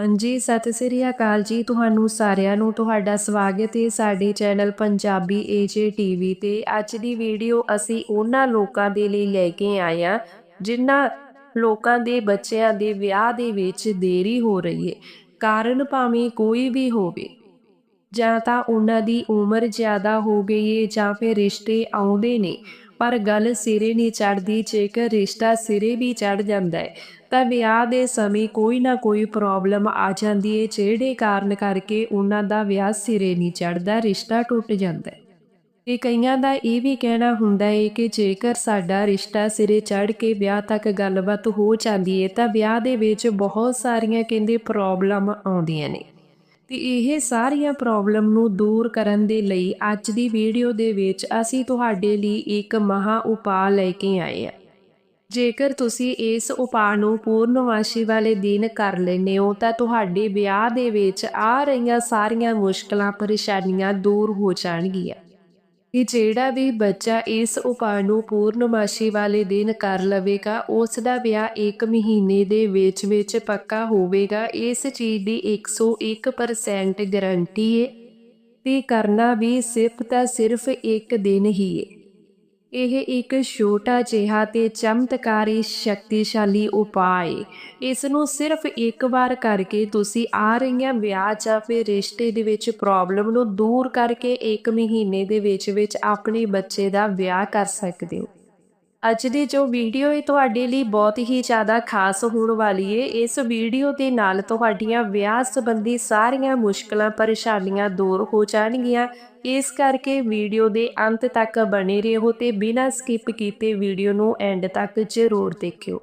ਹਾਂਜੀ, ਸਤਿ ਸ੍ਰੀ ਅਕਾਲ ਜੀ ਤੁਹਾਨੂੰ ਸਾਰਿਆਂ ਨੂੰ, ਤੁਹਾਡਾ ਸਵਾਗਤ ਹੈ ਸਾਡੇ ਚੈਨਲ ਪੰਜਾਬੀ ਏਜੇ ਟੀਵੀ ਤੇ। ਅੱਜ ਦੀ ਵੀਡੀਓ ਅਸੀਂ ਉਹਨਾਂ ਲੋਕਾਂ ਦੇ ਲਈ ਲੈ ਕੇ ਆਏ ਹਾਂ, ਜਿਨ੍ਹਾਂ ਲੋਕਾਂ ਦੇ ਬੱਚਿਆਂ ਦੇ ਵਿਆਹ ਦੇ ਵਿੱਚ ਦੇਰੀ ਹੋ ਰਹੀ ਹੈ। ਕਾਰਨ ਭਾਵੇਂ ਕੋਈ ਵੀ ਹੋਵੇ, ਜਾਂ ਤਾਂ ਉਹਨਾਂ ਦੀ ਉਮਰ ਜ਼ਿਆਦਾ ਹੋ ਗਈ ਹੈ ਜਾਂ ਫਿਰ ਰਿਸ਼ਤੇ ਆਉਂਦੇ ਨੇ। ਪਰ ਗੱਲ ਸਿਰੇ ਨਹੀਂ ਚੜਦੀ ਜੇਕਰ ਰਿਸ਼ਤਾ ਸਿਰੇ ਵੀ ਚੜ ਜਾਂਦਾ ਹੈ, ਤਾਂ ਵਿਆਹ ਦੇ ਸਮੇਂ ਕੋਈ ਨਾ ਕੋਈ ਪ੍ਰੋਬਲਮ ਆ ਜਾਂਦੀ ਹੈ, ਜਿਹੜੇ ਕਾਰਨ ਕਰਕੇ ਉਹਨਾਂ ਦਾ ਵਿਆਹ ਸਿਰੇ ਨਹੀਂ ਚੜਦਾ ਰਿਸ਼ਤਾ ਟੁੱਟ ਜਾਂਦਾ ਹੈ। ਤੇ ਕਈਆਂ ਦਾ ਇਹ ਵੀ ਕਹਿਣਾ ਹੁੰਦਾ ਹੈ ਕਿ ਜੇਕਰ ਸਾਡਾ ਰਿਸ਼ਤਾ ਸਿਰੇ ਚੜ ਕੇ ਵਿਆਹ ਤੱਕ ਗੱਲਬਾਤ ਹੋ ਜਾਂਦੀ ਹੈ, ਤਾਂ ਵਿਆਹ ਦੇ ਵਿੱਚ ਬਹੁਤ ਸਾਰੀਆਂ ਕਹਿੰਦੇ ਪ੍ਰੋਬਲਮ ਆਉਂਦੀਆਂ ਨੇ। ਤੇ ਇਹ ਸਾਰੀਆਂ ਪ੍ਰੋਬਲਮ ਨੂੰ ਦੂਰ ਕਰਨ ਦੇ ਲਈ ਅੱਜ ਦੀ ਵੀਡੀਓ ਦੇ ਵਿੱਚ ਅਸੀਂ ਤੁਹਾਡੇ ਲਈ ਇੱਕ ਮਹਾ ਉਪਾਅ ਲੈ ਕੇ ਆਏ ਹਾਂ। ਜੇਕਰ ਤੁਸੀਂ ਇਸ ਉਪਾਅ ਨੂੰ ਪੂਰਨਮਾਸ਼ੀ ਵਾਲੇ ਦਿਨ ਕਰ ਲੈਂਦੇ ਹੋ, ਤਾਂ ਤੁਹਾਡੇ ਵਿਆਹ ਦੇ ਵਿੱਚ ਆ ਰਹੀਆਂ ਸਾਰੀਆਂ ਮੁਸ਼ਕਲਾਂ, ਪਰੇਸ਼ਾਨੀਆਂ ਦੂਰ ਹੋ ਜਾਣਗੀਆਂ। ਕਿ ਜਿਹੜਾ ਵੀ ਬੱਚਾ ਇਸ ਉਪਾਅ ਨੂੰ ਪੂਰਨਮਾਸ਼ੀ ਵਾਲੇ ਦਿਨ ਕਰ ਲਵੇਗਾ, ਉਸ ਦਾ ਵਿਆਹ 1 ਮਹੀਨੇ ਦੇ ਵਿੱਚ ਵਿੱਚ ਪੱਕਾ ਹੋਵੇਗਾ। ਇਸ ਚੀਜ਼ ਦੀ 101% ਗਾਰੰਟੀ ਹੈ ਤੇ ਕਰਨਾ ਵੀ ਸਿਰਫ ਤਾਂ ਸਿਰਫ ਇੱਕ ਦਿਨ ਹੀ ਹੈ ਇਹ ਇੱਕ ਛੋਟਾ ਜਿਹਾ ਤੇ ਚਮਤਕਾਰੀ ਸ਼ਕਤੀਸ਼ਾਲੀ ਉਪਾਅ ਹੈ ਇਸ ਨੂੰ ਸਿਰਫ ਇੱਕ ਵਾਰ ਕਰਕੇ ਤੁਸੀਂ ਆ ਰਹੀਆਂ ਵਿਆਹ ਜਾਂ ਫਿਰ ਰਿਸ਼ਤੇ ਦੇ ਵਿੱਚ ਪ੍ਰੋਬਲਮ ਨੂੰ ਦੂਰ ਕਰਕੇ ਇੱਕ ਮਹੀਨੇ ਦੇ ਵਿੱਚ ਵਿੱਚ ਆਪਣੇ ਬੱਚੇ ਦਾ ਵਿਆਹ ਕਰ ਸਕਦੇ ਹੋ। ਅੱਜ ਦੀ ਜੋ ਵੀਡੀਓ ਹੈ ਤੁਹਾਡੇ ਲਈ ਬਹੁਤ ਹੀ ਜ਼ਿਆਦਾ ਖਾਸ ਹੋਣ ਵਾਲੀ ਹੈ ਇਸ ਵੀਡੀਓ ਦੇ ਨਾਲ ਤੁਹਾਡੀਆਂ ਵਿਆਹ ਸੰਬੰਧੀ ਸਾਰੀਆਂ ਮੁਸ਼ਕਲਾਂ, ਪਰੇਸ਼ਾਨੀਆਂ ਦੂਰ ਹੋ ਜਾਣਗੀਆਂ। ਇਸ ਕਰਕੇ ਵੀਡੀਓ ਦੇ ਅੰਤ ਤੱਕ ਬਣੇ ਰਹੋ ਤੇ ਬਿਨਾਂ ਸਕਿਪ ਕੀਤੇ ਵੀਡੀਓ ਨੂੰ ਐਂਡ ਤੱਕ ਜ਼ਰੂਰ ਦੇਖਿਓ।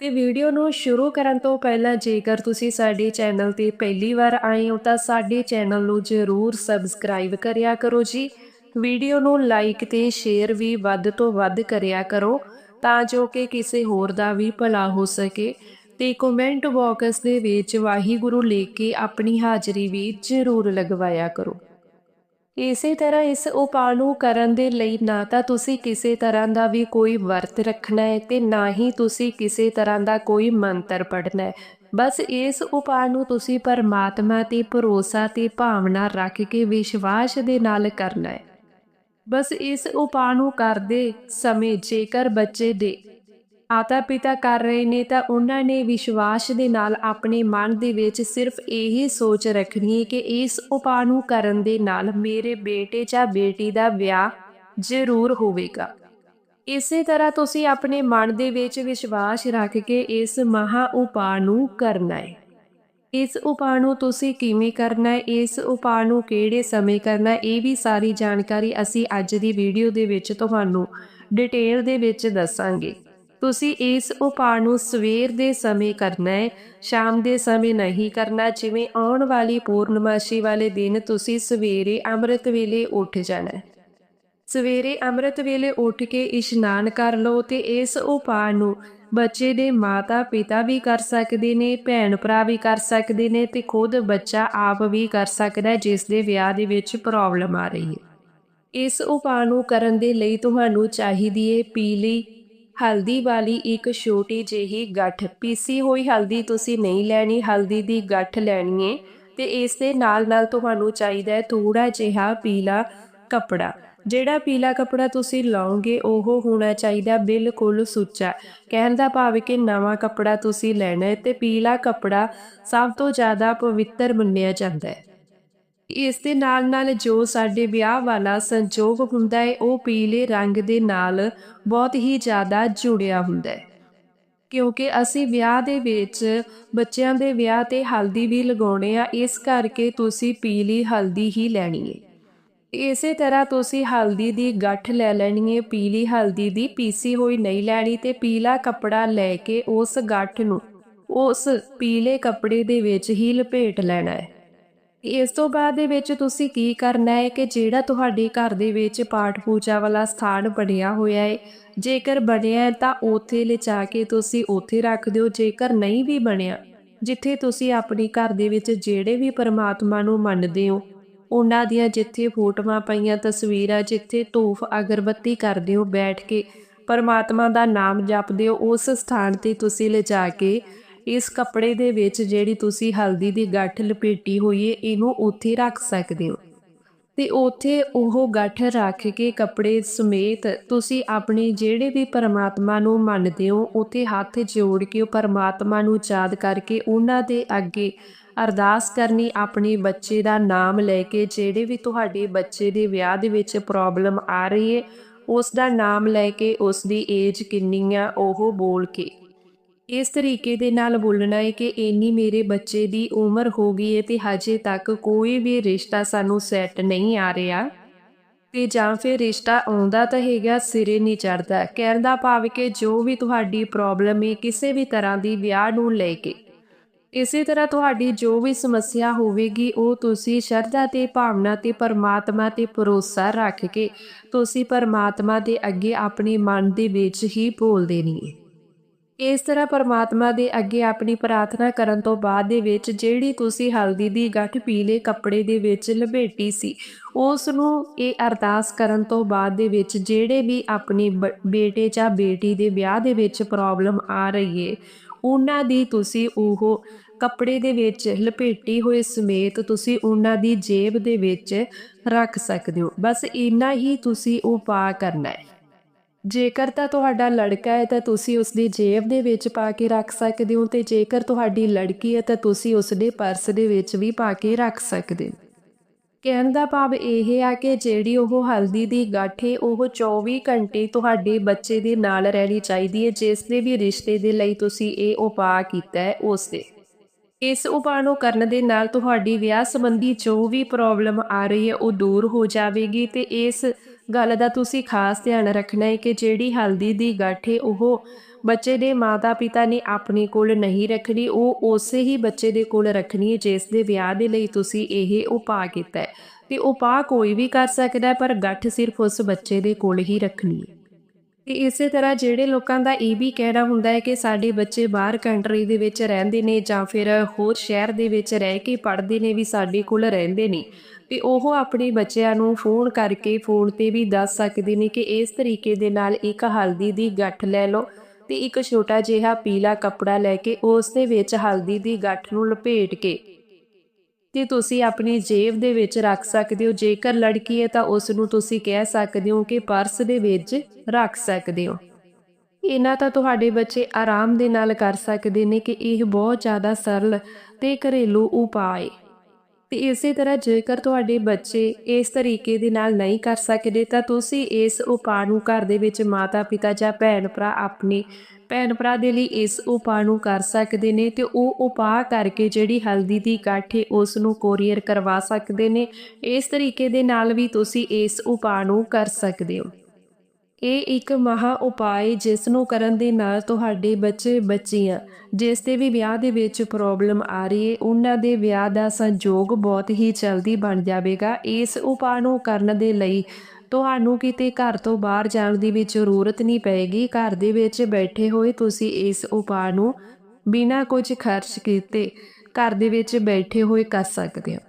ਤੇ ਵੀਡੀਓ ਨੂੰ ਸ਼ੁਰੂ ਕਰਨ ਤੋਂ ਪਹਿਲਾਂ ਜੇਕਰ ਤੁਸੀਂ ਸਾਡੇ ਚੈਨਲ ਤੇ ਪਹਿਲੀ ਵਾਰ ਆਏ ਹੋ ਤਾਂ ਸਾਡੇ ਚੈਨਲ ਨੂੰ ਜ਼ਰੂਰ ਸਬਸਕ੍ਰਾਈਬ ਕਰਿਆ ਕਰੋ ਜੀ। ਵੀਡੀਓ ਨੂੰ ਲਾਈਕ ਤੇ ਸ਼ੇਅਰ ਵੀ ਵੱਧ ਤੋਂ ਵੱਧ ਕਰਿਆ ਕਰੋ, ਤਾਂ ਜੋ ਕਿ ਕਿਸੇ ਹੋਰ ਦਾ ਵੀ ਭਲਾ ਹੋ ਸਕੇ। ਤੇ ਕਮੈਂਟ ਬਾਕਸ ਦੇ ਵਿੱਚ ਵਾਹਿਗੁਰੂ ਲਿਖ ਕੇ ਆਪਣੀ ਹਾਜ਼ਰੀ ਵੀ ਜ਼ਰੂਰ ਲਗਵਾਇਆ ਕਰੋ। ਇਸੇ ਤਰ੍ਹਾਂ ਇਸ ਉਪਾਅ ਨੂੰ ਕਰਨ ਦੇ ਲਈ ਨਾ ਤਾਂ ਤੁਸੀਂ ਕਿਸੇ ਤਰ੍ਹਾਂ ਦਾ ਵੀ ਕੋਈ ਵਰਤ ਰੱਖਣਾ ਹੈ ਤੇ ਨਾ ਹੀ ਤੁਸੀਂ ਕਿਸੇ ਤਰ੍ਹਾਂ ਦਾ ਕੋਈ ਮੰਤਰ ਪੜ੍ਹਨਾ ਹੈ। ਬਸ ਇਸ ਉਪਾਅ ਨੂੰ ਤੁਸੀਂ ਪਰਮਾਤਮਾ ਤੇ ਭਰੋਸਾ ਤੇ ਭਾਵਨਾ ਰੱਖ ਕੇ ਵਿਸ਼ਵਾਸ ਦੇ ਨਾਲ ਕਰਨਾ ਹੈ। ਬਸ ਇਸ ਉਪਾਅ ਨੂੰ ਕਰਦੇ ਸਮੇਂ ਜੇਕਰ ਬੱਚੇ ਦੇ ਮਾਤਾ ਪਿਤਾ ਕਰ ਰਹੇ ਨੇ ਤਾਂ ਉਹਨਾਂ ਨੇ ਵਿਸ਼ਵਾਸ ਦੇ ਨਾਲ ਆਪਣੇ ਮਨ ਦੇ ਵਿੱਚ ਸਿਰਫ ਇਹੀ ਸੋਚ ਰੱਖਣੀ ਹੈ ਕਿ ਇਸ ਉਪਾਅ ਨੂੰ ਕਰਨ ਦੇ ਨਾਲ ਮੇਰੇ ਬੇਟੇ ਜਾਂ ਬੇਟੀ ਦਾ ਵਿਆਹ ਜ਼ਰੂਰ ਹੋਵੇਗਾ। ਇਸੇ ਤਰ੍ਹਾਂ ਤੁਸੀਂ ਆਪਣੇ ਮਨ ਦੇ ਵਿੱਚ ਵਿਸ਼ਵਾਸ ਰੱਖ ਕੇ ਇਸ ਮਹਾ ਉਪਾਅ ਨੂੰ ਕਰਨਾ ਹੈ। ਇਸ ਉਪਾਅ ਨੂੰ ਤੁਸੀਂ ਕਿਵੇਂ ਕਰਨਾ ਹੈ? ਇਸ ਉਪਾਅ ਨੂੰ ਕਿਹੜੇ ਸਮੇਂ ਕਰਨਾ ਹੈ? ਇਹ ਵੀ ਸਾਰੀ ਜਾਣਕਾਰੀ ਅਸੀਂ ਅੱਜ ਦੀ ਵੀਡੀਓ ਦੇ ਵਿੱਚ ਤੁਹਾਨੂੰ ਡਿਟੇਲ ਦੇ ਵਿੱਚ ਦੱਸਾਂਗੇ। ਤੁਸੀਂ ਇਸ ਉਪਾਅ ਨੂੰ ਸਵੇਰ ਦੇ ਸਮੇਂ ਕਰਨਾ ਹੈ, ਸ਼ਾਮ ਦੇ ਸਮੇਂ ਨਹੀਂ ਕਰਨਾ, ਜਿਵੇਂ ਆਉਣ ਵਾਲੀ ਪੂਰਨਮਾਸ਼ੀ ਵਾਲੇ ਦਿਨ ਤੁਸੀਂ ਸਵੇਰੇ ਅੰਮ੍ਰਿਤ ਵੇਲੇ ਉੱਠ ਜਾਣਾ ਹੈ। ਸਵੇਰੇ ਅੰਮ੍ਰਿਤ ਵੇਲੇ ਉੱਠ ਕੇ ਇਸ਼ਨਾਨ ਕਰ ਲਓ ਤੇ ਇਸ ਉਪਾਅ ਨੂੰ ਬੱਚੇ ਦੇ ਮਾਤਾ ਪਿਤਾ ਵੀ ਕਰ ਸਕਦੇ ਨੇ ਭੈਣ ਭਰਾ ਵੀ ਕਰ ਸਕਦੇ ਨੇ ਤੇ ਖੁਦ ਬੱਚਾ ਆਪ ਵੀ ਕਰ ਸਕਦਾ ਹੈ, ਜਿਸ ਦੇ ਵਿਆਹ ਦੇ ਵਿੱਚ ਪ੍ਰੋਬਲਮ ਆ ਰਹੀ ਹੈ। ਇਸ ਉਪਾਅ ਨੂੰ ਕਰਨ ਦੇ ਲਈ ਤੁਹਾਨੂੰ ਚਾਹੀਦੀ ਹੈ ਪੀਲੀ, ਹਲਦੀ ਵਾਲੀ ਇੱਕ ਛੋਟੀ ਜਿਹੀ ਗੱਠ। ਪੀਸੀ ਹੋਈ ਹਲਦੀ ਤੁਸੀਂ ਨਹੀਂ ਲੈਣੀ, ਹਲਦੀ ਦੀ ਗੱਠ ਲੈਣੀ ਹੈ ਤੇ ਇਸ ਦੇ ਨਾਲ ਨਾਲ ਤੁਹਾਨੂੰ ਚਾਹੀਦਾ ਹੈ ਥੋੜਾ ਜਿਹਾ ਪੀਲਾ ਕੱਪੜਾ। ਜਿਹੜਾ ਪੀਲਾ ਕੱਪੜਾ ਤੁਸੀਂ ਲਾਓਗੇ, ਉਹ ਹੋਣਾ ਚਾਹੀਦਾ ਬਿਲਕੁਲ ਸੁੱਚਾ। ਕਹਿਣ ਦਾ ਭਾਵ ਕਿ ਨਵਾਂ ਕੱਪੜਾ ਤੁਸੀਂ ਲੈਣਾ ਹੈ ਤੇ ਪੀਲਾ ਕੱਪੜਾ ਸਭ ਤੋਂ ਜ਼ਿਆਦਾ ਪਵਿੱਤਰ ਮੰਨਿਆ ਜਾਂਦਾ ਹੈ। ਇਸ ਦੇ ਨਾਲ ਨਾਲ ਜੋ ਸਾਡੇ ਵਿਆਹ ਵਾਲਾ ਸੰਜੋਗ ਹੁੰਦਾ ਹੈ, ਉਹ ਪੀਲੇ ਰੰਗ ਦੇ ਨਾਲ ਬਹੁਤ ਹੀ ਜ਼ਿਆਦਾ ਜੁੜਿਆ ਹੁੰਦਾ ਹੈ। ਕਿਉਂਕਿ ਅਸੀਂ ਵਿਆਹ ਦੇ ਵਿੱਚ ਬੱਚਿਆਂ ਦੇ ਵਿਆਹ ਤੇ ਹਲਦੀ ਵੀ ਲਗਾਉਣੇ ਆ, ਇਸ ਕਰਕੇ ਤੁਸੀਂ ਪੀਲੀ ਹਲਦੀ ਹੀ ਲੈਣੀ ਹੈ। ਇਸੇ ਤਰ੍ਹਾਂ ਤੁਸੀਂ ਹਲਦੀ ਦੀ ਗੱਠ ਲੈ ਲੈਣੀ ਹੈ ਪੀਲੀ ਹਲਦੀ ਦੀ, ਪੀਸੀ ਹੋਈ ਨਹੀਂ ਲੈਣੀ ਤੇ ਪੀਲਾ ਕੱਪੜਾ ਲੈ ਕੇ ਉਸ ਗੱਠ ਨੂੰ, ਉਸ ਪੀਲੇ ਕੱਪੜੇ ਦੇ ਵਿੱਚ ਹੀ ਲਪੇਟ ਲੈਣਾ ਹੈ ਇਸ ਤੋਂ ਬਾਅਦ ਦੇ ਵਿੱਚ ਤੁਸੀਂ ਕੀ ਕਰਨਾ ਹੈ ਕਿ ਜਿਹੜਾ ਤੁਹਾਡੇ ਘਰ ਦੇ ਵਿੱਚ ਪਾਠ ਪੂਜਾ ਵਾਲਾ ਸਥਾਨ ਬਣਿਆ ਹੋਇਆ ਹੈ ਜੇਕਰ ਬਣਿਆ ਹੈ ਤਾਂ ਉੱਥੇ ਲਿਜਾ ਕੇ ਤੁਸੀਂ ਉੱਥੇ ਰੱਖ ਦਿਓ, ਜੇਕਰ ਨਹੀਂ ਵੀ ਬਣਿਆ, ਜਿੱਥੇ ਤੁਸੀਂ ਆਪਣੀ ਘਰ ਦੇ ਵਿੱਚ ਜਿਹੜੇ ਵੀ ਪਰਮਾਤਮਾ ਨੂੰ ਮੰਨਦੇ ਹੋ ਉਹਨਾਂ ਦੀਆਂ ਜਿੱਥੇ ਫੋਟੋਆਂ ਪਈਆਂ, ਤਸਵੀਰਾਂ ਜਿੱਥੇ ਧੂਫ, ਅਗਰਬੱਤੀ ਕਰਦੇ ਹੋ ਬੈਠ ਕੇ, ਪਰਮਾਤਮਾ ਦਾ ਨਾਮ ਜਪਦੇ ਹੋ, ਉਸ ਸਥਾਨ ਤੇ ਤੁਸੀਂ ਲਿਜਾ ਕੇ, ਇਸ ਕੱਪੜੇ ਦੇ ਵਿੱਚ ਜਿਹੜੀ ਤੁਸੀਂ ਹਲਦੀ ਦੀ ਗੱਠ ਲਪੇਟੀ ਹੋਈ ਹੈ ਇਹਨੂੰ ਉੱਥੇ ਰੱਖ ਸਕਦੇ ਹੋ। ਤੇ ਉੱਥੇ ਉਹ ਗੱਠ ਰੱਖ ਕੇ ਕੱਪੜੇ ਸਮੇਤ ਤੁਸੀਂ ਆਪਣੇ ਜਿਹੜੇ ਵੀ ਪਰਮਾਤਮਾ ਨੂੰ ਮੰਨਦੇ ਹੋ, ਉੱਥੇ ਹੱਥ ਜੋੜ ਕੇ ਉਹ ਪਰਮਾਤਮਾ ਨੂੰ ਯਾਦ ਕਰਕੇ ਉਹਨਾਂ ਦੇ ਅੱਗੇ ਅਰਦਾਸ ਕਰਨੀ ਆਪਣੇ ਬੱਚੇ ਦਾ ਨਾਮ ਲੈ ਕੇ ਜਿਹੜੇ ਵੀ ਤੁਹਾਡੇ ਬੱਚੇ ਦੇ ਵਿਆਹ ਦੇ ਵਿੱਚ ਪ੍ਰੋਬਲਮ ਆ ਰਹੀ ਹੈ ਉਸ ਦਾ ਨਾਮ ਲੈ ਕੇ ਉਸ ਦੀ ਏਜ ਕਿੰਨੀ ਆ ਉਹ ਬੋਲ ਕੇ। ਇਸ ਤਰੀਕੇ ਦੇ ਨਾਲ ਬੋਲਣਾ ਹੈ ਕਿ ਇੰਨੀ ਮੇਰੇ ਬੱਚੇ ਦੀ ਉਮਰ ਹੋ ਗਈ ਹੈ ਤੇ ਹਜੇ ਤੱਕ ਕੋਈ ਵੀ ਰਿਸ਼ਤਾ ਸਾਨੂੰ ਸੈੱਟ ਨਹੀਂ ਆ ਰਿਹਾ। ਤੇ ਜਾਂ ਫਿਰ ਰਿਸ਼ਤਾ ਆਉਂਦਾ ਤਾਂ ਹੈਗਾ, ਸਿਰੇ ਨਹੀਂ ਚੜਦਾ ਕਹਿਣ ਦਾ ਭਾਵ ਕਿ ਜੋ ਵੀ ਤੁਹਾਡੀ ਪ੍ਰੋਬਲਮ ਹੈ ਕਿਸੇ ਵੀ ਤਰ੍ਹਾਂ ਦੀ ਵਿਆਹ ਨੂੰ ਲੈ ਕੇ। ਇਸੇ ਤਰ੍ਹਾਂ ਤੁਹਾਡੀ ਜੋ ਵੀ ਸਮੱਸਿਆ ਹੋਵੇਗੀ, ਉਹ ਤੁਸੀਂ ਸ਼ਰਧਾ ਤੇ ਭਾਵਨਾ ਤੇ ਪਰਮਾਤਮਾ ਤੇ ਭਰੋਸਾ ਰੱਖ ਕੇ ਤੁਸੀਂ ਪਰਮਾਤਮਾ ਦੇ ਅੱਗੇ ਆਪਣੇ ਮਨ ਦੇ ਵਿੱਚ ਹੀ ਬੋਲ ਦੇਣੀ ਹੈ ਇਸ ਤਰ੍ਹਾਂ ਪਰਮਾਤਮਾ ਦੇ ਅੱਗੇ ਆਪਣੀ ਪ੍ਰਾਰਥਨਾ ਕਰਨ ਤੋਂ ਬਾਅਦ ਦੇ ਵਿੱਚ ਜਿਹੜੀ ਤੁਸੀਂ ਹਲਦੀ ਦੀ ਗੱਠ ਪੀਲੇ ਕੱਪੜੇ ਦੇ ਵਿੱਚ ਲਪੇਟੀ ਸੀ ਉਸ ਨੂੰ ਇਹ ਅਰਦਾਸ ਕਰਨ ਤੋਂ ਬਾਅਦ ਦੇ ਵਿੱਚ ਜਿਹੜੇ ਵੀ ਆਪਣੀ ਬ- ਬੇਟੇ ਜਾਂ ਬੇਟੀ ਦੇ ਵਿਆਹ ਦੇ ਵਿੱਚ ਪ੍ਰੋਬਲਮ ਆ ਰਹੀ ਏ ਉਹਨਾਂ ਦੀ ਤੁਸੀਂ ਉਹ ਕੱਪੜੇ ਦੇ ਵਿੱਚ ਲਪੇਟੀ ਹੋਏ ਸਮੇਤ ਤੁਸੀਂ ਉਹਨਾਂ ਦੀ ਜੇਬ ਦੇ ਵਿੱਚ ਰੱਖ ਸਕਦੇ ਹੋ। ਬਸ ਇੰਨਾ ਹੀ ਤੁਸੀਂ ਉਪਾਅ ਕਰਨਾ ਹੈ। ਜੇਕਰ ਤਾਂ ਤੁਹਾਡਾ ਲੜਕਾ ਹੈ ਤਾਂ ਤੁਸੀਂ ਉਸ ਦੀ ਜੇਬ ਦੇ ਵਿੱਚ ਪਾ ਕੇ ਰੱਖ ਸਕਦੇ ਹੋ ਤੇ ਜੇਕਰ ਤੁਹਾਡੀ ਲੜਕੀ ਹੈ ਤਾਂ ਤੁਸੀਂ ਉਸ ਦੇ ਪਰਸ ਦੇ ਵਿੱਚ ਵੀ ਪਾ ਕੇ ਰੱਖ ਸਕਦੇ ਹੋ। ਕਹਿਣ ਦਾ ਭਾਵ ਇਹ ਆ ਕਿ ਜਿਹੜੀ ਉਹ ਹਲਦੀ ਦੀ ਗੱਠ ਹੈ ਉਹ 24 ਘੰਟੇ ਤੁਹਾਡੇ ਬੱਚੇ ਦੇ ਨਾਲ ਰਹਿਣੀ ਚਾਹੀਦੀ ਹੈ ਜਿਸ ਦੇ ਵੀ ਰਿਸ਼ਤੇ ਦੇ ਲਈ ਤੁਸੀਂ ਇਹ ਉਪਾਅ ਕੀਤਾ ਹੈ ਉਸ ਦੇ। ਇਸ ਉਪਾਅ ਨੂੰ ਕਰਨ ਦੇ ਨਾਲ ਤੁਹਾਡੀ ਵਿਆਹ ਸੰਬੰਧੀ ਜੋ ਵੀ ਪ੍ਰੋਬਲਮ ਆ ਰਹੀ ਹੈ ਉਹ ਦੂਰ ਹੋ ਜਾਵੇਗੀ ਤੇ ਇਸ ਗੱਲ ਦਾ ਤੁਸੀਂ ਖਾਸ ਧਿਆਨ ਰੱਖਣਾ ਹੈ ਕਿ ਜਿਹੜੀ ਹਲਦੀ ਦੀ ਗੱਠ ਹੈ ਉਹ ਬੱਚੇ ਦੇ ਮਾਤਾ-ਪਿਤਾ ਨੇ ਆਪਣੇ ਕੋਲ ਨਹੀਂ ਰੱਖਣੀ, ਉਹ ਉਸੇ ਹੀ ਬੱਚੇ ਦੇ ਕੋਲ ਰੱਖਣੀ ਹੈ, ਜਿਸ ਦੇ ਵਿਆਹ ਦੇ ਲਈ ਤੁਸੀਂ ਇਹ ਉਪਾਅ ਕੀਤਾ ਹੈ। ਤੇ ਉਪਾਅ ਕੋਈ ਵੀ ਕਰ ਸਕਦਾ ਹੈ, ਪਰ ਗੱਠ ਸਿਰਫ ਉਸ ਬੱਚੇ ਦੇ ਕੋਲ ਹੀ ਰੱਖਣੀ ਹੈ। ਤੇ ਇਸੇ ਤਰ੍ਹਾਂ ਜਿਹੜੇ ਲੋਕਾਂ ਦਾ ਇਹ ਵੀ ਕਹਿਣਾ ਹੁੰਦਾ ਹੈ ਕਿ ਸਾਡੇ ਬੱਚੇ ਬਾਹਰ ਕੰਟਰੀ ਦੇ ਵਿੱਚ ਰਹਿੰਦੇ ਨੇ ਜਾਂ ਫਿਰ ਹੋਰ ਸ਼ਹਿਰ ਦੇ ਵਿੱਚ ਰਹਿ ਕੇ ਪੜ੍ਹਦੇ ਨੇ, ਵੀ ਸਾਡੇ ਕੋਲ ਰਹਿੰਦੇ ਨੇ। ਤੇ ਉਹ ਆਪਣੇ ਬੱਚਿਆਂ ਨੂੰ ਫੋਨ ਕਰਕੇ ਫੋਨ ਤੇ ਵੀ ਦੱਸ ਸਕਦੇ ਨੇ ਕਿ ਇਸ ਤਰੀਕੇ ਦੇ ਨਾਲ ਇੱਕ ਹਲਦੀ ਦੀ ਗੱਠ ਲੈ ਲਓ। ਤੇ ਇੱਕ ਛੋਟਾ ਜਿਹਾ ਪੀਲਾ ਕੱਪੜਾ ਲੈ ਕੇ ਉਸ ਦੇ ਵਿੱਚ ਹਲਦੀ ਦੀ ਗੱਠ ਨੂੰ ਲਪੇਟ ਕੇ, ਤੇ ਤੁਸੀਂ ਆਪਣੀ ਜੇਬ ਦੇ ਵਿੱਚ ਰੱਖ ਸਕਦੇ ਹੋ? ਜੇਕਰ ਲੜਕੀ ਹੈ ਤਾਂ ਉਸ ਨੂੰ ਤੁਸੀਂ ਕਹਿ ਸਕਦੇ ਹੋ ਕਿ ਪਰਸ ਦੇ ਵਿੱਚ ਰੱਖ ਸਕਦੇ ਹੋ। ਇਹਨਾਂ ਤਾਂ ਤੁਹਾਡੇ ਬੱਚੇ ਆਰਾਮ ਦੇ ਨਾਲ ਕਰ ਸਕਦੇ ਨੇ ਕਿ ਇਹ ਬਹੁਤ ਜ਼ਿਆਦਾ ਸਰਲ ਤੇ ਘਰੇਲੂ ਉਪਾਅ ਹੈ ਤੇ ਇਸੇ ਤਰ੍ਹਾਂ ਜੇਕਰ ਤੁਹਾਡੇ ਬੱਚੇ ਇਸ ਤਰੀਕੇ ਦੇ ਨਾਲ ਨਹੀਂ ਕਰ ਸਕਦੇ, ਤਾਂ ਤੁਸੀਂ ਇਸ ਉਪਾਅ ਨੂੰ ਘਰ ਦੇ ਵਿੱਚ ਮਾਤਾ ਪਿਤਾ ਜਾਂ ਭੈਣ ਭਰਾ ਆਪਣੇ ਭੈਣ ਭਰਾ ਦੇ ਲਈ ਇਸ ਉਪਾਅ ਨੂੰ ਕਰ ਸਕਦੇ ਨੇ ਤੇ ਉਹ ਉਪਾਅ ਕਰਕੇ ਜਿਹੜੀ ਹਲਦੀ ਦੀ ਗੱਠ ਹੈ ਉਸ ਨੂੰ ਕੋਰੀਅਰ ਕਰਵਾ ਸਕਦੇ ਨੇ। ਇਸ ਤਰੀਕੇ ਦੇ ਨਾਲ ਵੀ ਤੁਸੀਂ ਇਸ ਉਪਾਅ ਨੂੰ ਕਰ ਸਕਦੇ ਹੋ। ਇਹ ਇੱਕ ਮਹਾ ਉਪਾਅ ਜਿਸ ਨੂੰ ਕਰਨ ਦੇ ਨਾਲ ਤੁਹਾਡੇ ਬੱਚੇ ਬੱਚੀਆਂ ਜਿਸ ਦੇ ਵੀ ਵਿਆਹ ਦੇ ਵਿੱਚ ਪ੍ਰੋਬਲਮ ਆ ਰਹੀ ਹੈ ਉਹਨਾਂ ਦੇ ਵਿਆਹ ਦਾ ਸੰਯੋਗ ਬਹੁਤ ਹੀ ਜਲਦੀ ਬਣ ਜਾਵੇਗਾ। ਇਸ ਉਪਾਅ ਨੂੰ ਕਰਨ ਦੇ ਲਈ ਤੁਹਾਨੂੰ ਕਿਤੇ ਘਰ ਤੋਂ ਬਾਹਰ ਜਾਣ ਦੀ ਵੀ ਜ਼ਰੂਰਤ ਨਹੀਂ ਪਏਗੀ। ਘਰ ਦੇ ਵਿੱਚ ਬੈਠੇ ਹੋਏ ਤੁਸੀਂ ਇਸ ਉਪਾਅ ਨੂੰ ਬਿਨਾਂ ਕੁਝ ਖਰਚ ਕੀਤੇ ਘਰ ਦੇ ਵਿੱਚ ਬੈਠੇ ਹੋਏ ਕਰ ਸਕਦੇ ਹੋ।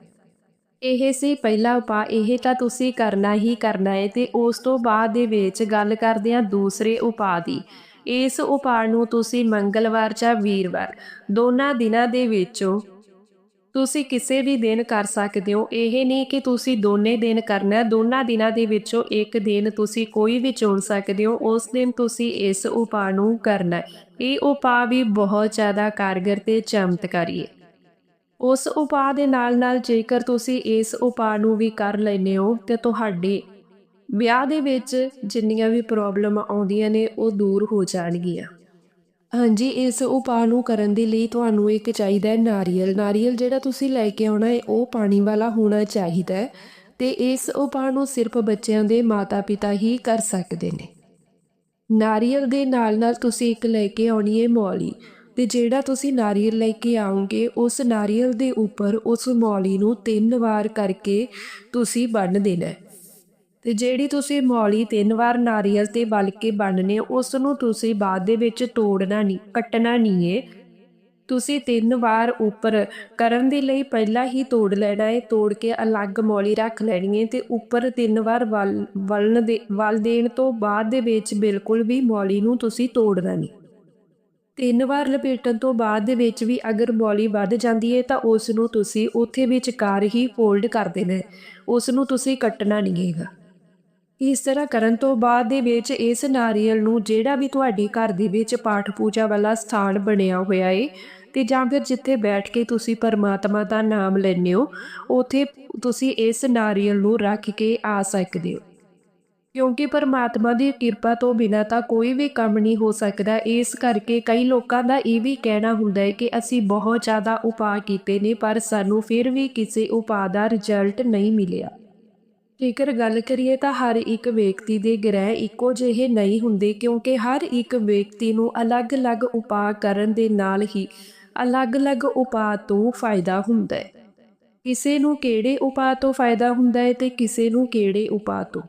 ਇਹ ਸੀ, ਪਹਿਲਾ ਉਪਾਅ ਇਹ ਤਾਂ ਤੁਸੀਂ ਕਰਨਾ ਹੀ ਕਰਨਾ ਹੈ ਤੇ ਉਸ ਤੋਂ ਬਾਅਦ ਦੇ ਵਿੱਚ ਗੱਲ ਕਰਦੇ ਹਾਂ ਦੂਸਰੇ ਉਪਾਅ ਦੀ। ਇਸ ਉਪਾਅ ਨੂੰ ਤੁਸੀਂ ਮੰਗਲਵਾਰ ਜਾਂ ਵੀਰਵਾਰ, ਦੋਨਾਂ ਦਿਨਾਂ ਦੇ ਵਿੱਚੋਂ ਤੁਸੀਂ ਕਿਸੇ ਵੀ ਦਿਨ ਕਰ ਸਕਦੇ ਹੋ। ਇਹ ਨਹੀਂ ਕਿ ਤੁਸੀਂ ਦੋਨੇ ਦਿਨ ਕਰਨਾ ਦੋਨਾਂ ਦਿਨਾਂ ਦੇ ਵਿੱਚੋਂ ਇੱਕ ਦਿਨ ਤੁਸੀਂ ਕੋਈ ਵੀ ਚੁਣ ਸਕਦੇ ਹੋ। ਉਸ ਦਿਨ ਤੁਸੀਂ ਇਸ ਉਪਾਅ ਨੂੰ ਕਰਨਾ ਇਹ ਉਪਾਅ ਵੀ ਬਹੁਤ ਜ਼ਿਆਦਾ ਕਾਰਗਰ ਤੇ ਚਮਤਕਾਰੀ ਹੈ ਉਸ ਉਪਾਅ ਦੇ ਨਾਲ-ਨਾਲ ਜੇਕਰ ਤੁਸੀਂ ਇਸ ਉਪਾਅ ਨੂੰ ਵੀ ਕਰ ਲੈਨੇ ਹੋ, ਤੇ ਤੁਹਾਡੇ ਵਿਆਹ ਦੇ ਵਿੱਚ ਜਿੰਨੀਆਂ ਵੀ ਪ੍ਰੋਬਲਮ ਆਉਂਦੀਆਂ ਨੇ, ਉਹ ਦੂਰ ਹੋ ਜਾਣਗੀਆਂ। ਹਾਂਜੀ, ਇਸ ਉਪਾਅ ਨੂੰ ਕਰਨ ਦੇ ਲਈ ਤੁਹਾਨੂੰ ਇੱਕ ਚਾਹੀਦਾ ਹੈ ਨਾਰੀਅਲ। ਨਾਰੀਅਲ ਜਿਹੜਾ ਤੁਸੀਂ ਲੈ ਕੇ ਆਉਣਾ ਹੈ, ਉਹ ਪਾਣੀ ਵਾਲਾ ਹੋਣਾ ਚਾਹੀਦਾ ਹੈ, ਤੇ ਇਸ ਉਪਾਅ ਨੂੰ ਸਿਰਫ ਬੱਚਿਆਂ ਦੇ ਮਾਤਾ-ਪਿਤਾ ਹੀ ਕਰ ਸਕਦੇ ਨੇ। ਨਾਰੀਅਲ ਦੇ ਨਾਲ-ਨਾਲ ਤੁਸੀਂ ਇੱਕ ਲੈ ਕੇ ਆਉਣੀ ਹੈ ਮੌਲੀ। ਤੇ ਜਿਹੜਾ ਤੁਸੀਂ ਨਾਰੀਅਲ ਲੈ ਕੇ ਆਉਂਗੇ ਉਸ ਨਾਰੀਅਲ ਦੇ ਉੱਪਰ ਉਸ ਮੌਲੀ ਨੂੰ ਤਿੰਨ ਵਾਰ ਕਰਕੇ ਤੁਸੀਂ ਬੰਨ ਦੇਣਾ ਹੈ। ਤੇ ਜਿਹੜੀ ਤੁਸੀਂ ਮੌਲੀ ਤਿੰਨ ਵਾਰ ਨਾਰੀਅਲ ਤੇ ਬਲ ਕੇ ਬੰਨਨੇ ਉਸ ਨੂੰ ਤੁਸੀਂ ਬਾਅਦ ਦੇ ਵਿੱਚ ਤੋੜਨਾ ਨਹੀਂ, ਕੱਟਣਾ ਨਹੀਂ ਏ ਤੁਸੀਂ ਤਿੰਨ ਵਾਰ ਉੱਪਰ ਕਰਨ ਦੇ ਲਈ ਪਹਿਲਾਂ ਹੀ ਤੋੜ ਲੈਣਾ ਹੈ, ਤੋੜ ਕੇ ਅਲੱਗ ਮੌਲੀ ਰੱਖ ਲੈਣੀ ਹੈ ਤੇ ਉੱਪਰ ਤਿੰਨ ਵਾਰ ਵਲ, ਵਲਣ ਦੇ, ਵਲ ਦੇਣ ਤੋਂ ਬਾਅਦ ਦੇ ਵਿੱਚ ਬਿਲਕੁਲ ਵੀ ਮੌਲੀ ਨੂੰ ਤੁਸੀਂ ਤੋੜਨਾ ਨਹੀਂ। ਤਿੰਨ ਵਾਰ ਲਪੇਟਣ ਤੋਂ ਬਾਅਦ ਦੇ ਵਿੱਚ ਵੀ ਅਗਰ ਬੋਲੀ ਵੱਧ ਜਾਂਦੀ ਹੈ ਤਾਂ ਉਸ ਨੂੰ ਤੁਸੀਂ ਉੱਥੇ ਵਿਚਕਾਰ ਹੀ ਫੋਲਡ ਕਰ ਦੇਣਾ ਉਸ ਨੂੰ ਤੁਸੀਂ ਕੱਟਣਾ ਨਹੀਂ ਹੈਗਾ। ਇਸ ਤਰ੍ਹਾਂ ਕਰਨ ਤੋਂ ਬਾਅਦ ਦੇ ਵਿੱਚ ਇਸ ਨਾਰੀਅਲ ਨੂੰ ਜਿਹੜਾ ਵੀ ਤੁਹਾਡੇ ਘਰ ਦੇ ਵਿੱਚ ਪਾਠ ਪੂਜਾ ਵਾਲਾ ਸਥਾਨ ਬਣਿਆ ਹੋਇਆ ਏ, ਤੇ ਜਾਂ ਫਿਰ ਜਿੱਥੇ ਬੈਠ ਕੇ ਤੁਸੀਂ ਪਰਮਾਤਮਾ ਦਾ ਨਾਮ ਲੈਂਦੇ ਹੋ, ਉਥੇ ਤੁਸੀਂ ਇਸ ਨਾਰੀਅਲ ਨੂੰ ਰੱਖ ਕੇ ਆ ਸਕਦੇ ਹੋ। ਕਿਉਂਕਿ ਪਰਮਾਤਮਾ ਦੀ ਕਿਰਪਾ ਤੋਂ ਬਿਨਾਂ ਤਾਂ ਕੋਈ ਵੀ ਕੰਮ ਨਹੀਂ ਹੋ ਸਕਦਾ। ਇਸ ਕਰਕੇ ਕਈ ਲੋਕਾਂ ਦਾ ਇਹ ਵੀ ਕਹਿਣਾ ਹੁੰਦਾ ਹੈ ਕਿ ਅਸੀਂ ਬਹੁਤ ਜ਼ਿਆਦਾ ਉਪਾਅ ਕੀਤੇ ਨੇ, ਪਰ ਸਾਨੂੰ ਫਿਰ ਵੀ ਕਿਸੇ ਉਪਾਅ ਦਾ ਰਿਜ਼ਲਟ ਨਹੀਂ ਮਿਲਿਆ। ਜੇਕਰ ਗੱਲ ਕਰੀਏ ਤਾਂ ਹਰ ਇੱਕ ਵਿਅਕਤੀ ਦੇ ਗ੍ਰਹਿ ਇੱਕੋ ਜਿਹੇ ਨਹੀਂ ਹੁੰਦੇ, ਕਿਉਂਕਿ ਹਰ ਇੱਕ ਵਿਅਕਤੀ ਨੂੰ ਅਲੱਗ-ਅਲੱਗ ਉਪਾਅ ਕਰਨ ਦੇ ਨਾਲ ਹੀ ਅਲੱਗ-ਅਲੱਗ ਉਪਾਅ ਤੋਂ ਫਾਇਦਾ ਹੁੰਦਾ ਹੈ। ਕਿਸੇ ਨੂੰ ਕਿਹੜੇ ਉਪਾਅ ਤੋਂ ਫਾਇਦਾ ਹੁੰਦਾ ਹੈ ਤੇ ਕਿਸੇ ਨੂੰ ਕਿਹੜੇ ਉਪਾਅ ਤੋਂ।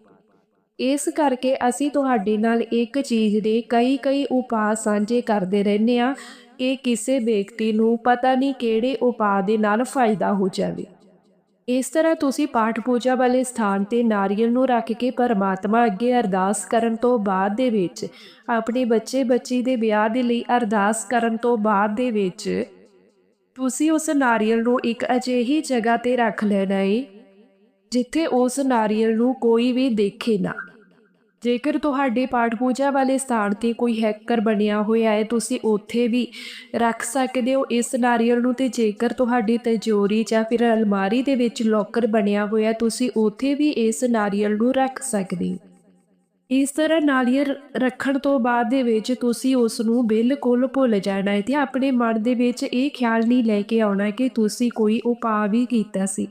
ਇਸ ਕਰਕੇ ਅਸੀਂ ਤੁਹਾਡੇ ਨਾਲ ਇੱਕ ਚੀਜ਼ ਦੇ ਕਈ-ਕਈ ਉਪਾਅ ਸਾਂਝੇ ਕਰਦੇ ਰਹਿੰਦੇ ਆ ਇਹ ਕਿਸੇ ਵਿਅਕਤੀ ਨੂੰ ਪਤਾ ਨਹੀਂ ਕਿਹੜੇ ਉਪਾਅ ਦੇ ਨਾਲ ਫਾਇਦਾ ਹੋ ਜਾਵੇ। ਇਸ ਤਰ੍ਹਾਂ ਤੁਸੀਂ ਪਾਠ ਪੂਜਾ ਵਾਲੇ ਸਥਾਨ ਤੇ ਨਾਰੀਅਲ ਨੂੰ ਰੱਖ ਕੇ ਪਰਮਾਤਮਾ ਅੱਗੇ ਅਰਦਾਸ ਕਰਨ ਤੋਂ ਬਾਅਦ ਦੇ ਵਿੱਚ, ਆਪਣੇ ਬੱਚੇ ਬੱਚੀ ਦੇ ਵਿਆਹ ਦੇ ਲਈ ਅਰਦਾਸ ਕਰਨ ਤੋਂ ਬਾਅਦ ਦੇ ਵਿੱਚ, ਤੁਸੀਂ ਉਸ ਨਾਰੀਅਲ ਨੂੰ ਇੱਕ ਅਜਿਹੀ ਜਗ੍ਹਾ ਤੇ ਰੱਖ ਲੈਣਾ ਏ, ਜਿੱਥੇ ਉਸ ਨਾਰੀਅਲ ਨੂੰ ਕੋਈ ਵੀ ਦੇਖੇ ਨਾ। ਜੇਕਰ ਤੁਹਾਡੇ ਪਾਠ ਪੂਜਾ ਵਾਲੇ ਸਥਾਨ ਤੇ ਕੋਈ ਹੈਕਰ ਬਣਿਆ ਹੋਇਆ ਹੈ, ਤੁਸੀਂ ਉੱਥੇ ਵੀ ਰੱਖ ਸਕਦੇ ਹੋ। ਇਸ ਨਾਰੀਅਲ ਨੂੰ ਤੇ ਜੇਕਰ ਤੁਹਾਡੀ ਤਿਜੋਰੀ ਜਾਂ ਫਿਰ ਅਲਮਾਰੀ ਦੇ ਵਿੱਚ ਲੋਕਰ ਬਣਿਆ ਹੋਇਆ, ਤੁਸੀਂ ਉੱਥੇ ਵੀ ਇਸ ਨਾਰੀਅਲ ਨੂੰ ਰੱਖ ਸਕਦੇ ਹੋ। ਇਸ ਤਰ੍ਹਾਂ ਨਾਰੀਅਲ ਰੱਖਣ ਤੋਂ ਬਾਅਦ ਦੇ ਵਿੱਚ ਤੁਸੀਂ ਉਸ ਨੂੰ ਬਿਲਕੁਲ ਭੁੱਲ ਜਾਣਾ ਹੈ ਤੇ ਆਪਣੇ ਮਨ ਦੇ ਵਿੱਚ ਇਹ ਖਿਆਲ ਨਹੀਂ ਲੈ ਕੇ ਆਉਣਾ ਕਿ ਤੁਸੀਂ ਕੋਈ ਉਪਾਅ ਵੀ ਕੀਤਾ ਸੀ।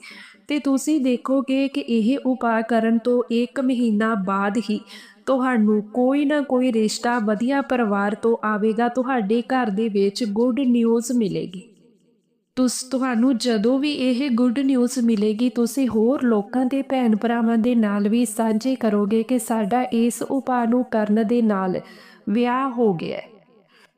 ਤੇ ਤੁਸੀਂ ਦੇਖੋਗੇ ਕਿ ਇਹ ਉਪਾਅ ਕਰਨ ਤੋਂ 1 ਮਹੀਨਾ ਬਾਅਦ ਹੀ ਤੁਹਾਨੂੰ ਕੋਈ ਨਾ ਕੋਈ ਰਿਸ਼ਤਾ ਵਧੀਆ ਪਰਿਵਾਰ ਤੋਂ ਆਵੇਗਾ, ਤੁਹਾਡੇ ਘਰ ਦੇ ਵਿੱਚ ਗੁੱਡ ਨਿਊਜ਼ ਮਿਲੇਗੀ। ਤੁਸ, ਤੁਹਾਨੂੰ ਜਦੋਂ ਵੀ ਇਹ ਗੁੱਡ ਨਿਊਜ਼ ਮਿਲੇਗੀ, ਤੁਸੀਂ ਹੋਰ ਲੋਕਾਂ ਦੇ ਭੈਣ ਭਰਾਵਾਂ ਦੇ ਨਾਲ ਵੀ ਸਾਂਝੇ ਕਰੋਗੇ ਕਿ ਸਾਡਾ ਇਸ ਉਪਾਅ ਨੂੰ ਕਰਨ ਦੇ ਨਾਲ ਵਿਆਹ ਹੋ ਗਿਆ ਹੈ।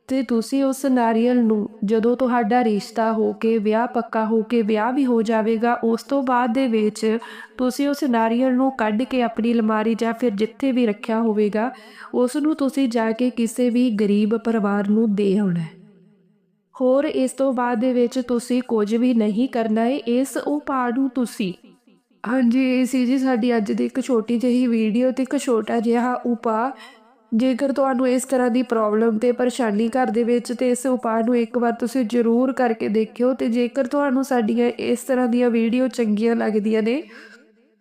ਤੇ ਤੁਸੀਂ ਉਸ ਨਾਰੀਅਲ ਨੂੰ, ਜਦੋਂ ਤੁਹਾਡਾ ਰਿਸ਼ਤਾ ਹੋ ਕੇ ਵਿਆਹ ਪੱਕਾ ਹੋ ਕੇ ਵਿਆਹ ਵੀ ਹੋ ਜਾਵੇਗਾ, ਉਸ ਤੋਂ ਬਾਅਦ ਦੇ ਵਿੱਚ ਤੁਸੀਂ ਉਸ ਨਾਰੀਅਲ ਨੂੰ ਕੱਢ ਕੇ ਆਪਣੀ ਅਲਮਾਰੀ ਜਾਂ ਫਿਰ ਜਿੱਥੇ ਵੀ ਰੱਖਿਆ ਹੋਵੇਗਾ, ਉਸ ਨੂੰ ਤੁਸੀਂ ਜਾ ਕੇ ਕਿਸੇ ਵੀ ਗਰੀਬ ਪਰਿਵਾਰ ਨੂੰ ਦੇ ਆਉਣਾ ਹੈ। ਹੋਰ ਇਸ ਤੋਂ ਬਾਅਦ ਦੇ ਵਿੱਚ ਤੁਸੀਂ ਕੁਝ ਵੀ ਨਹੀਂ ਕਰਨਾ ਹੈ, ਇਸ ਉਪਾਅ ਨੂੰ ਤੁਸੀਂ। ਹਾਂਜੀ, ਇਹ ਸੀ ਜੀ ਸਾਡੀ ਅੱਜ ਦੀ ਇੱਕ ਛੋਟੀ ਜਿਹੀ ਵੀਡੀਓ ਤੇ ਇੱਕ ਛੋਟਾ ਜਿਹਾ ਉਪਾਅ। ਜੇਕਰ ਤੁਹਾਨੂੰ ਇਸ ਤਰ੍ਹਾਂ ਦੀ ਪ੍ਰੋਬਲਮ ਤੇ ਪਰੇਸ਼ਾਨੀ ਘਰ ਦੇ ਵਿੱਚ ਤੇ ਇਸ ਉਪਾਅ ਨੂੰ ਇੱਕ ਵਾਰ ਤੁਸੀਂ ਜ਼ਰੂਰ ਕਰਕੇ ਦੇਖਿਓ ਤੇ ਜੇਕਰ ਤੁਹਾਨੂੰ ਸਾਡੀਆਂ ਇਸ ਤਰ੍ਹਾਂ ਦੀਆਂ ਵੀਡੀਓ ਚੰਗੀਆਂ ਲੱਗਦੀਆਂ ਨੇ,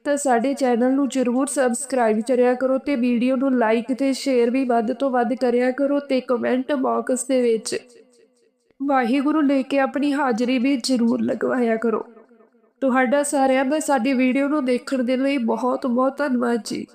ਤਾਂ ਸਾਡੇ ਚੈਨਲ ਨੂੰ ਜ਼ਰੂਰ ਸਬਸਕ੍ਰਾਈਬ ਕਰਿਆ ਕਰੋ ਤੇ ਵੀਡੀਓ ਨੂੰ ਲਾਈਕ ਤੇ ਸ਼ੇਅਰ ਵੀ ਵੱਧ ਤੋਂ ਵੱਧ ਕਰਿਆ ਕਰੋ ਤੇ ਕਮੈਂਟ ਬਾਕਸ ਦੇ ਵਿੱਚ ਵਾਹਿਗੁਰੂ ਲੈ ਕੇ ਆਪਣੀ ਹਾਜ਼ਰੀ ਵੀ ਜ਼ਰੂਰ ਲਗਵਾਇਆ ਕਰੋ। ਤੁਹਾਡਾ ਸਾਰਿਆਂ ਦਾ ਸਾਡੀ ਵੀਡੀਓ ਨੂੰ ਦੇਖਣ ਦੇ ਲਈ ਬਹੁਤ ਬਹੁਤ ਧੰਨਵਾਦ ਜੀ।